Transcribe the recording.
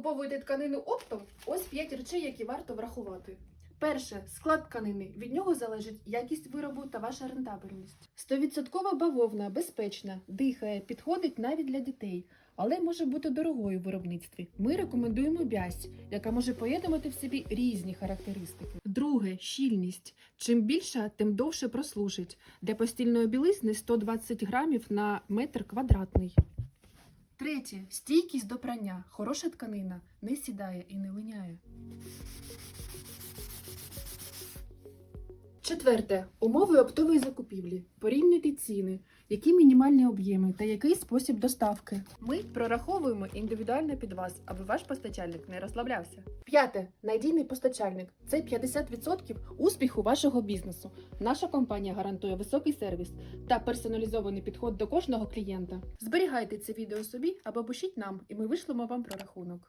закуповуєте тканину оптом, ось 5 речей, які варто врахувати. Перше склад тканини. Від нього залежить якість виробу та ваша рентабельність. Стовідсоткова бавовна, безпечна, дихає, підходить навіть для дітей, але може бути дорогою в виробництві. Ми рекомендуємо бязь, яка може поєднувати в собі різні характеристики. Друге щільність. Чим більша, тим довше прослужить. Для постільної білизни 120 грамів на метр квадратний. Третє стійкість до прання. Хороша тканина не сідає і не линяє. Четверте умови оптової закупівлі. Порівнюйте ціни, які мінімальні об'єми та який спосіб доставки. Ми прораховуємо індивідуально під вас, аби ваш постачальник не розслаблявся. П'яте надійний постачальник це 50% успіху вашого бізнесу. Наша компанія гарантує високий сервіс та персоналізований підход до кожного клієнта. Зберігайте це відео собі або пишіть нам, і ми вишлемо вам прорахунок.